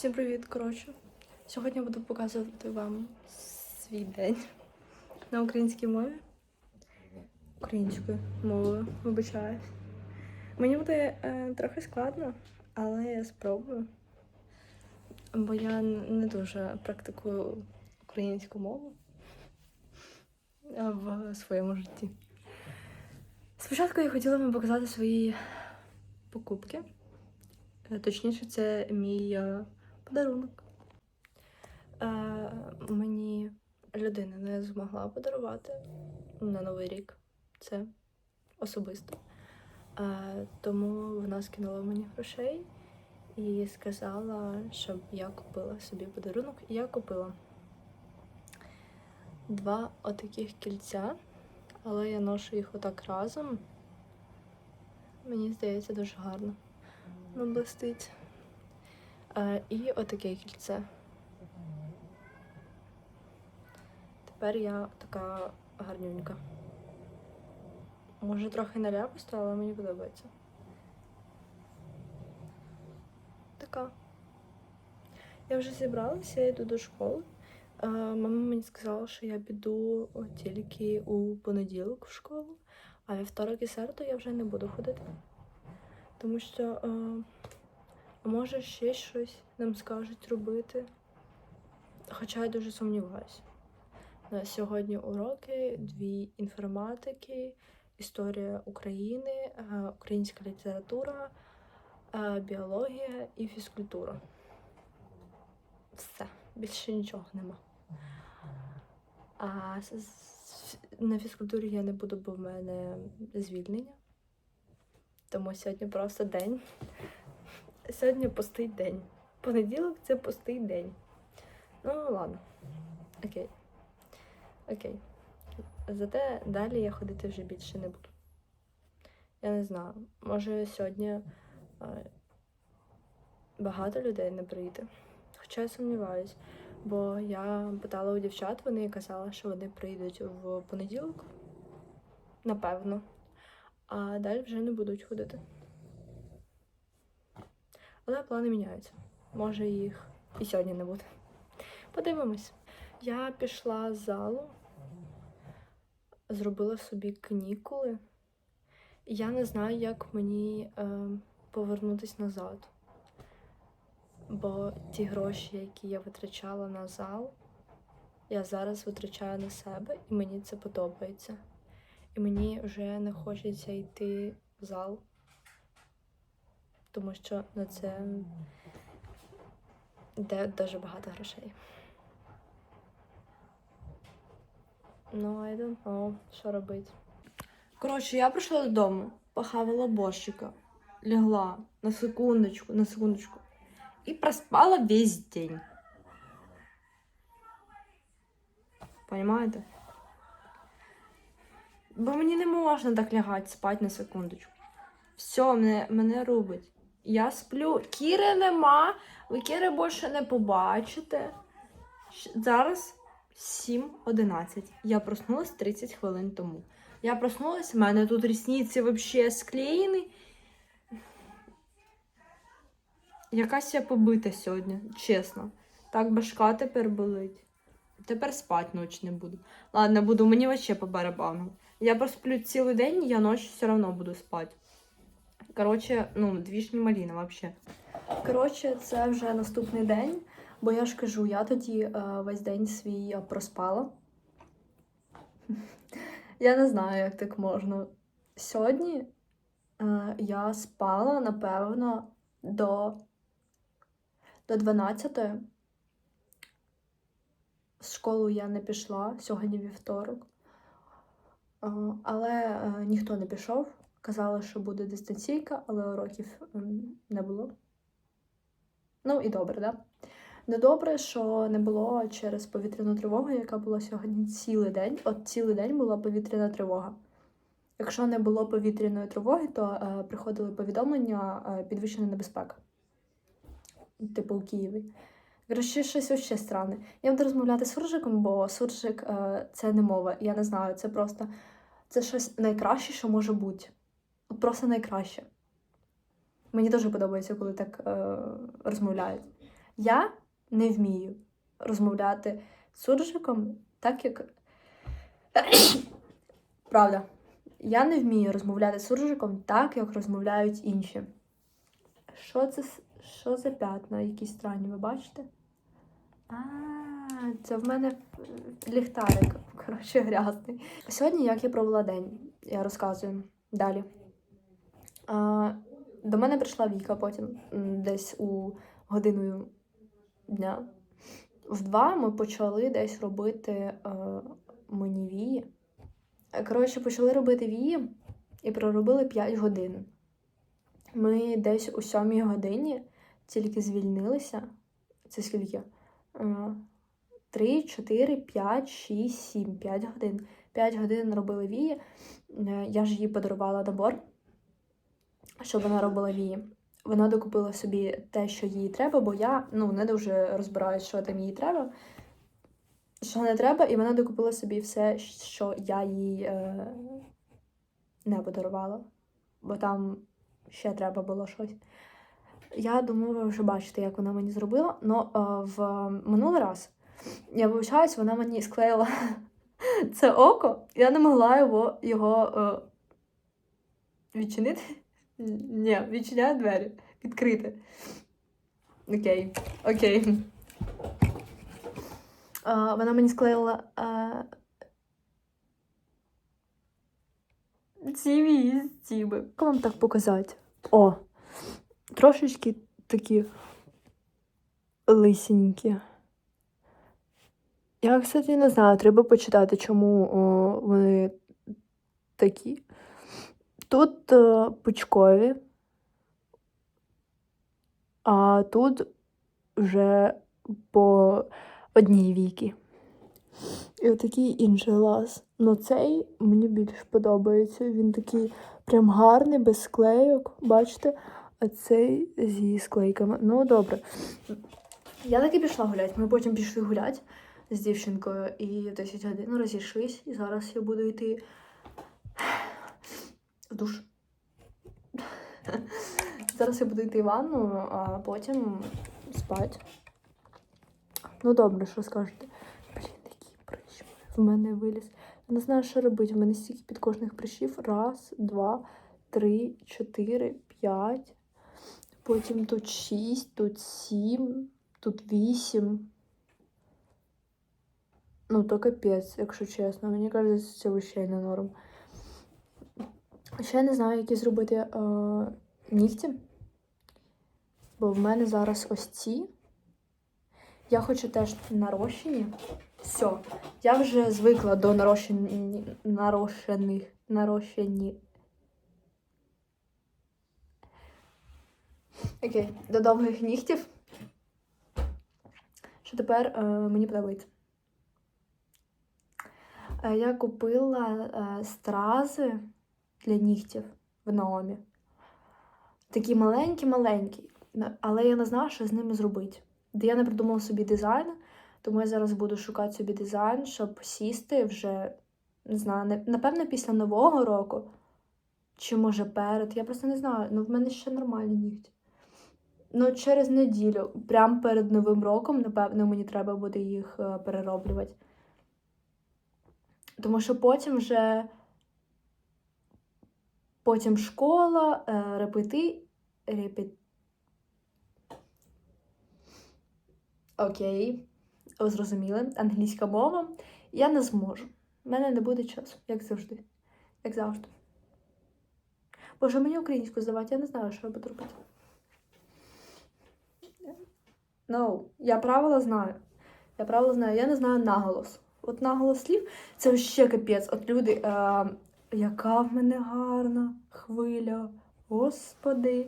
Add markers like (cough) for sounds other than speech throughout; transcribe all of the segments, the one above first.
Всім привіт, коротше. Сьогодні буду показувати вам свій день на українській мові. Українською мовою, вибачаюсь. Мені буде е, трохи складно, але я спробую. Бо я не дуже практикую українську мову е, в своєму житті. Спочатку я хотіла вам показати свої покупки. Е, Точніше, це мій е, подарунок. Е, мені людина не змогла подарувати на Новий рік. Це особисто. Е, тому вона скинула мені грошей і сказала, щоб я купила собі подарунок. І я купила два отаких кільця, але я ношу їх отак разом. Мені здається, дуже гарно. Ну, блистить. Е, і отаке кільце. Тепер я така гарнюнька. Може, трохи наляписта, але мені подобається. Така. Я вже зібралася, я йду до школи. Е, мама мені сказала, що я піду тільки у понеділок в школу, а вівторок і середу я вже не буду ходити. Тому що, е, може, ще щось нам скажуть робити. Хоча я дуже сумніваюся. На сьогодні уроки, дві інформатики, історія України, е, українська література, е, біологія і фізкультура. Все, більше нічого нема. А на фізкультурі я не буду, бо в мене звільнення. Тому сьогодні просто день. Сьогодні пустий день. Понеділок це пустий день. Ну, ладно. Окей. Окей. Зате далі я ходити вже більше не буду. Я не знаю. Може сьогодні е, багато людей не прийде. Хоча я сумніваюсь, бо я питала у дівчат, вони казали, що вони прийдуть в понеділок. Напевно а далі вже не будуть ходити. Але плани міняються. Може їх і сьогодні не буде. Подивимось. Я пішла з залу, зробила собі канікули. Я не знаю, як мені е, повернутися назад. Бо ті гроші, які я витрачала на зал, я зараз витрачаю на себе, і мені це подобається. І мені вже не хочеться йти в зал, тому що на це йде дуже багато грошей. Ну, I don't know, що робити. Коротше, я прийшла додому, похавала борщика, лягла на секундочку, на секундочку. І проспала весь день. Понимаєте? Бо мені не можна так лягати спати на секундочку. Все, мене, мене рубить. Я сплю. Кіри нема, ви Кіри більше не побачите. Зараз 7.11. Я проснулась 30 хвилин тому. Я проснулась, в мене тут рісниці взагалі склеєні. Якась я побита сьогодні, чесно. Так башка тепер болить. Тепер спати ночі не буду. Ладно, буду, мені вообще по барабану. Я просплю цілий день, я ночі все одно буду спати. Коротше, ну, двіжні маліна вообще. Коротше, це вже наступний день, бо я ж кажу, я тоді е, весь день свій е, проспала. (laughs) Я не знаю, як так можна. Сьогодні е, я спала, напевно, до, до 12 з школу я не пішла, сьогодні вівторок. А, Але е, ніхто не пішов. Казали, що буде дистанційка, але уроків м, не було. Ну і добре, да? Не добре, що не було через повітряну тривогу, яка була сьогодні цілий день. От цілий день була повітряна тривога. Якщо не було повітряної тривоги, то е, приходили повідомлення е, підвищена небезпека. Типу у Києві. Коротше, щось вообще странне. Я буду розмовляти з суржиком, бо суржик е, це не мова. Я не знаю, це просто це щось найкраще, що може бути. Просто найкраще. Мені дуже подобається, коли так е, розмовляють. Я не вмію розмовляти з суржиком так, як. (coughs) Правда. Я не вмію розмовляти з суржиком так, як розмовляють інші. Що це що за п'ятна? Якісь странні, ви бачите? А, це в мене е, ліхтарик, (laughs) коротше, грязний. Сьогодні як я провела день, я розказую далі. До мене прийшла Віка потім, десь у годину дня. В два ми почали десь робити е, мені вії. Коротше, почали робити вії і проробили 5 годин. Ми десь у сьомій годині тільки звільнилися. Це скільки? Е, 3, 4, 5, 6, 7, 5 годин. 5 годин робили вії. Е, Я ж їй подарувала набор, щоб вона робила вії. Вона докупила собі те, що їй треба, бо я ну, не дуже розбираюсь, що там їй треба, що не треба, і вона докупила собі все, що я їй е, не подарувала, бо там ще треба було щось. Я думаю, ви вже бачите, як вона мені зробила. але в минулий раз я вивчаюсь, вона мені склеїла (laughs) це око, я не могла його, його е, відчинити. Ні, відчиняю двері. Відкрити. Окей, окей. А, вона мені склеїла а, ці вістіби. Як вам так показати? О, трошечки такі лисенькі. Я, кстати, не знаю, треба почитати, чому о, вони такі. Тут е, пучкові, а тут вже по одній віки. І отакий інший лаз. Ну цей мені більш подобається. Він такий прям гарний, без склейок, бачите? А цей зі склейками. Ну, добре. Я таки пішла гуляти. Ми потім пішли гуляти з дівчинкою і 10 годин розійшлись. І зараз я буду йти душ. Зараз я буду йти в ванну, а потім спать. Ну добре, що скажете? Блін, який прищ в мене виліз. Я не знаю, що робити. В мене стільки підкожних прищів. Раз, два, три, чотири, п'ять. Потім тут шість, тут сім, тут вісім. Ну, то капець, якщо чесно. Мені кажеться, це вообще не норм. Ще не знаю, які зробити е, нігті. Бо в мене зараз ось ці. Я хочу теж нарощені. Все. Я вже звикла до нарощені, нарощених, нарощені. Окей, до довгих нігтів. Що тепер е, мені подобається. Е, я купила е, стрази для нігтів в Наомі. Такі маленькі-маленькі. Але я не знала, що з ними зробити. Я не придумала собі дизайн, тому я зараз буду шукати собі дизайн, щоб сісти вже, не знаю, напевно, після Нового року. Чи може перед. Я просто не знаю. Ну, в мене ще нормальні нігті. Ну, через неділю, прямо перед Новим роком, напевно, мені треба буде їх е, перероблювати. Тому що потім вже потім школа, е, репети, репет... Окей, ви зрозуміли, англійська мова. Я не зможу. У мене не буде часу, як завжди. Як завжди. Боже, мені українську здавати, я не знаю, що я буду робити. No, я правила знаю. Я правила знаю, я не знаю наголос. От наголос слів це ще капець. От люди, е, яка в мене гарна хвиля. Господи.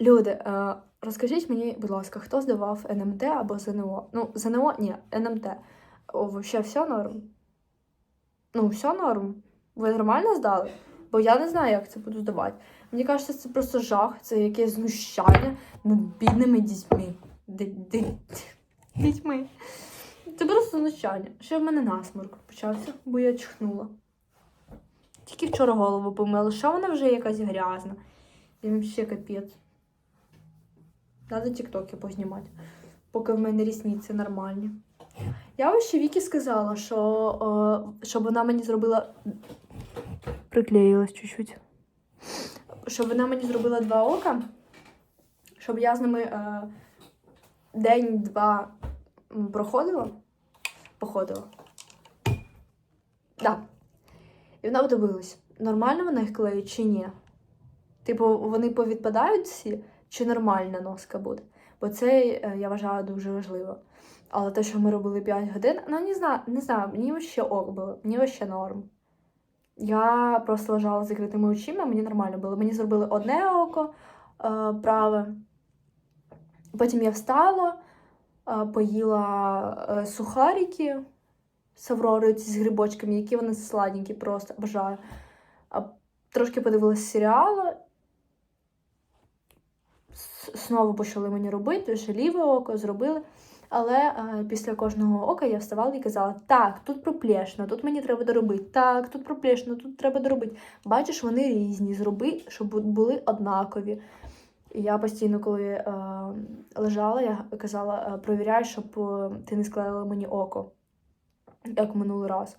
Люди, е, розкажіть мені, будь ласка, хто здавав НМТ або ЗНО? Ну, ЗНО, ні, НМТ. Вообще все норм? Ну, все норм. Ви нормально здали? Бо я не знаю, як це буду здавати. Мені кажеться, це просто жах, це якесь знущання над бідними дітьми. Дітьми. Це просто знущання. Ще в мене насморк почався, бо я чихнула. Тільки вчора голову помила, що вона вже якась грязна. І взагалі капець. Надо тіктоки познімати, поки в мене рісниці нормальні. Я ось ще Вікі сказала, що е, щоб вона мені зробила. Приклеїлась чуть-чуть. Щоб вона мені зробила два ока, щоб я з ними е, день-два проходила. Походила. Да. Вона подивилась, нормально вона їх клеїть чи ні. Типу, вони повідпадають всі, чи нормальна носка буде. Бо це е, я вважаю дуже важливо. Але те, що ми робили 5 годин, ну не знаю, не знаю, мені вообще ок було, мені вообще норм. Я просто лежала з закритими очима, мені нормально було. Мені зробили одне око е, праве. Потім я встала, е, поїла е, сухарики з ці з грибочками, які вони сладенькі, просто бажаю. А, трошки подивилася серіали. С- Знову почали мені робити, вже ліве око зробили. Але е, після кожного ока я вставала і казала: так, тут проплешно, тут мені треба доробити, так, тут проплешно, тут треба доробити. Бачиш, вони різні, зроби, щоб були однакові. І я постійно, коли е, лежала, я казала: е, провіряй, щоб ти не склеїла мені око, як минулий раз.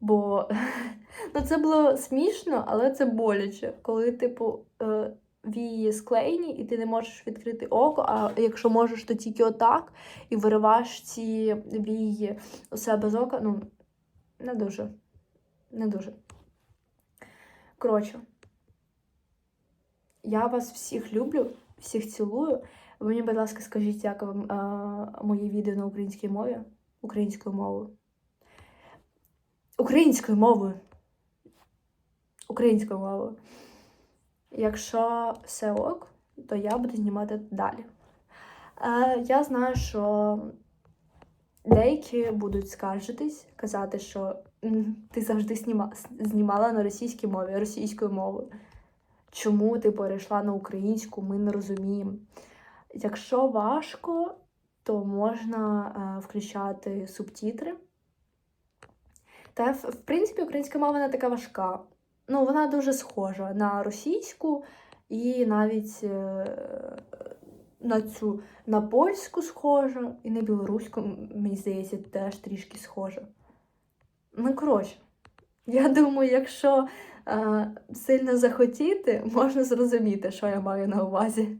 Бо (laughs) ну, це було смішно, але це боляче, коли, типу, е, вії склеєні, і ти не можеш відкрити око, а якщо можеш, то тільки отак, і вириваєш ці вії у себе з ока. Ну, не дуже. Не дуже. Коротше, я вас всіх люблю, всіх цілую. Ви мені, будь ласка, скажіть, як вам е, мої відео на українській мові? Українською мовою. Українською мовою. Українською мовою. Якщо все ок, то я буду знімати далі. Е, я знаю, що деякі будуть скаржитись, казати, що ти завжди сніма, знімала на російській мові, російською мовою. Чому ти перейшла на українську, ми не розуміємо. Якщо важко, то можна е, включати субтитри. Та, в, принципі, українська мова не така важка. Ну, вона дуже схожа на російську і навіть е, на цю на польську схожа, і на білоруську, мені здається, теж трішки схожа. Ну, коротше, я думаю, якщо е, сильно захотіти, можна зрозуміти, що я маю на увазі.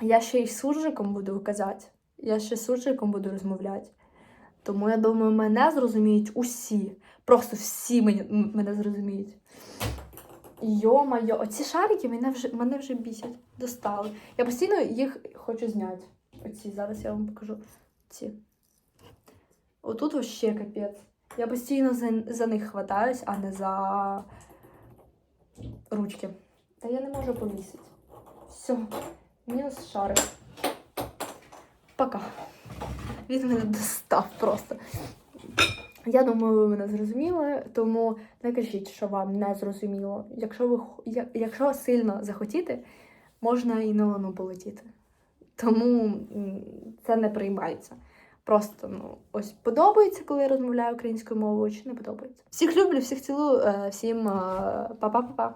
Я ще й суржиком буду казати. Я ще з суржиком буду розмовляти. Тому я думаю, мене зрозуміють усі. Просто всі мене, мене зрозуміють. Йо-майо, оці шарики мене вже, мене вже бісять. Достали. Я постійно їх хочу зняти. Оці, зараз я вам покажу. Ці. Отут вообще капець. Я постійно за, за них хватаюсь, а не за ручки. Та я не можу повісити. Все, мінус шарик. Пока. Він мене достав просто. Я думаю, ви мене зрозуміли, тому не кажіть, що вам не зрозуміло. Якщо ви якщо сильно захотіти, можна і на луну полетіти. Тому це не приймається. Просто ну, ось подобається, коли я розмовляю українською мовою, чи не подобається. Всіх люблю, всіх цілую, е, всім е, па-па-па-па.